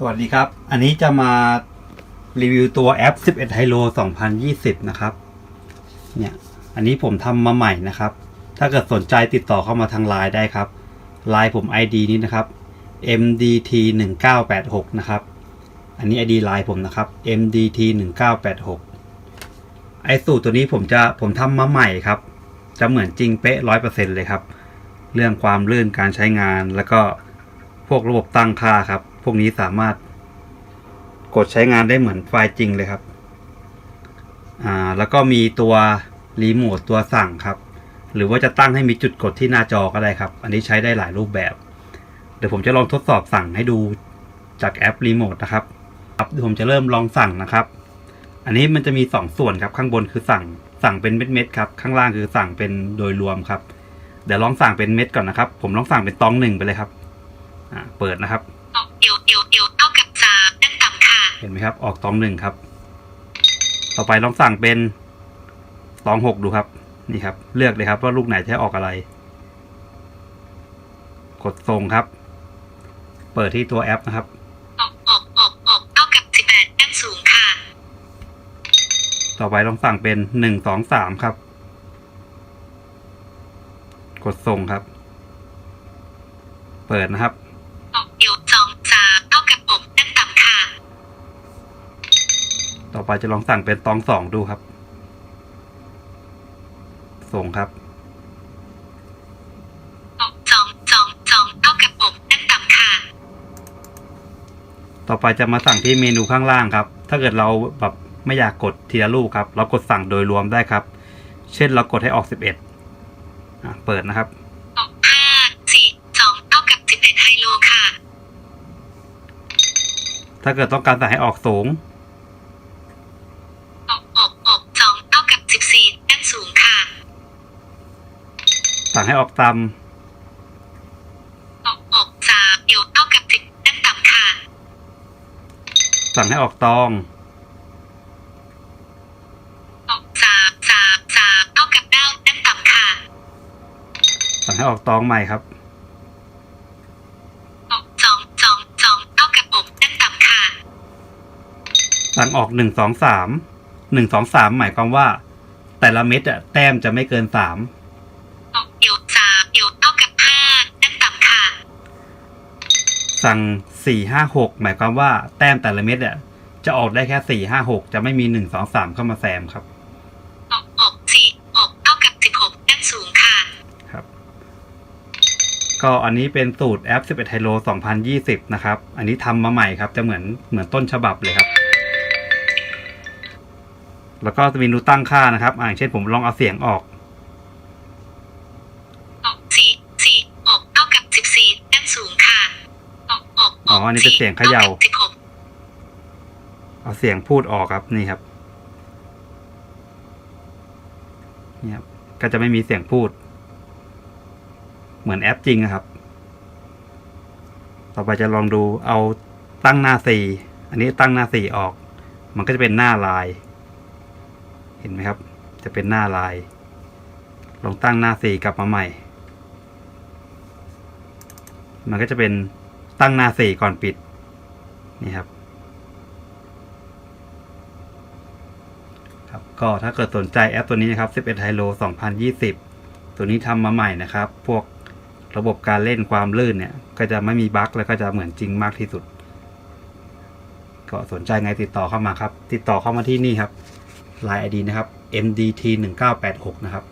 สวัสดีครับ อันนี้จะมารีวิวตัวแอป 11 Hilo 2020 นะครับ เนี่ย อันนี้ผมทำมาใหม่นะครับ ถ้าเกิดสนใจติดต่อเข้ามาทางไลน์ได้ครับไลน์ผม ID นี้นะครับ MDT 1986นะครับ อันนี้ ID ไลน์ผมนะครับ MDT 1986ไอสูตรตัวนี้ผมจะผมทำมาใหม่ครับ จะเหมือนจริงเป๊ะร้อยเปอร์เซ็นเลยครับ เรื่องความลื่นการใช้งานแล้วก็พวกระบบตั้งค่าครับ วกนี้สามารถกดใช้งานได้เหมือนไฟล์จริงเลยครับ อ่า แล้วก็มีตัวรีโมทตัวสั่งครับ หรือว่าจะตั้งให้มีจุดกดที่หน้าจอก็ได้ครับ อันนี้ใช้ได้หลายรูปแบบ เดี๋ยวผมจะลองทดสอบสั่งให้ดูจากแอปรีโมทนะครับ ครับเดี๋ยวผมจะเริ่มลองสั่งนะครับ อันนี้มันจะมีสองส่วนครับ ข้างบนคือสั่ง สั่งเป็นเม็ดๆครับ ข้างล่างคือสั่งเป็นโดยรวมครับ เดี๋ยวลองสั่งเป็นเม็ดก่อนนะครับ ผมลองสั่งเป็นตองหนึ่งไปเลยครับ อ่า เปิดนะครับ เดี๋ยวเดี๋ยวเดี๋ยวเท่ากับสามนั่นต่ำค่ะ เห็นไหมครับ ออกตองหนึ่งครับ ต่อไปลองสั่งเป็นตองหกดูครับ นี่ครับ เลือกเลยครับว่าลูกไหนจะให้ออกอะไร กดส่งครับ เปิดที่ตัวแอปนะครับออกออกออกออกเท่ากับสิบแปดนั่นสูงค่ะ ต่อไปลองสั่งเป็นหนึ่งสองสามครับ กดส่งครับ เปิดนะครับ ออกเดี๋ยวสองสามเท่ากับอกนั่นต่ำค่ะ ต่อไปจะลองสั่งเป็นตองสองดูครับ ส่งครับออกสองสองสองเท่ากับอกนั่นต่ำค่ะ ต่อไปจะมาสั่งที่เมนูข้างล่างครับ ถ้าเกิดเราแบบไม่อยากกดทีละลูกครับ เรากดสั่งโดยรวมได้ครับ เช่นเรากดให้ออก11อะเปิดนะครับออกห้าสี่สองเท่ากับสิบเอ็ดไฮโลค่ะ ถ้าเกิดต้องการสั่งให้ออกสูง สั่งให้ออกต่ออกออกสามเดี๋ยวเท่ากับสิบนั่นต่ำค่ะำสั่งให้ออกตองออกสามสามสามเท่ากับเก้านั่นต่ำค่ะ สั่งให้ออกตองใหม่ครับออกสองสองสองเท่ากับอกนั่นต่ำค่ะ สั่งออกหนึ่งสองสามหนึ่งสองสามหมายความว่า แต่ละเม็ดอะแต้มจะไม่เกินสาม ออกเดี๋ยวสามเดี๋ยวเท่ากับห้านั่นต่ำค่ะ สั่งสี่ห้าหกหมายความว่าแต้มแต่ละเม็ดอะจะออกได้แค่สี่ห้าหกจะไม่มีหนึ่งสองสามเข้ามาแซมครับ ออกออกสี่ออกเท่ากับสิบหกนั่นสูงค่ะ ครับ ก็อันนี้เป็นสูตรแอป 11 Hilo 2020 นะครับ อันนี้ทำมาใหม่ครับ จะเหมือนเหมือนต้นฉบับเลยครับ แล้วก็จะมีนูตั้งค่านะครับอ่าอย่างเช่นผมลองเอาเสียงออก อกออกอ๋ออันนี้เป็นเสียงเขย่าสิบหกเอาเสียงพูดออกครับนี่ครับนี่ครับก็จะไม่มีเสียงพูด เหมือนแอปจริงอะครับ ต่อไปจะลองดูเอาตั้งหน้าสี่อันนี้ตั้งหน้าสี่ออก มันก็จะเป็นหน้าลาย เห็นไหมครับ จะเป็นหน้าลาย ลองตั้งหน้าสี่กลับมาใหม่ มันก็จะเป็น ตั้งหน้าสี่ก่อนปิด นี่ครับ ครับ ก็ถ้าเกิดสนใจแอปตัวนี้นะครับ 11 Hilo 2020 ตัวนี้ทำมาใหม่นะครับ พวกระบบการเล่นความลื่นเนี่ย ก็จะไม่มีบั๊กแล้วก็จะเหมือนจริงมากที่สุด ก็สนใจไงติดต่อเข้ามาครับ ติดต่อเข้ามาที่นี่ครับ Line ID นะครับ MDT 1986นะครับ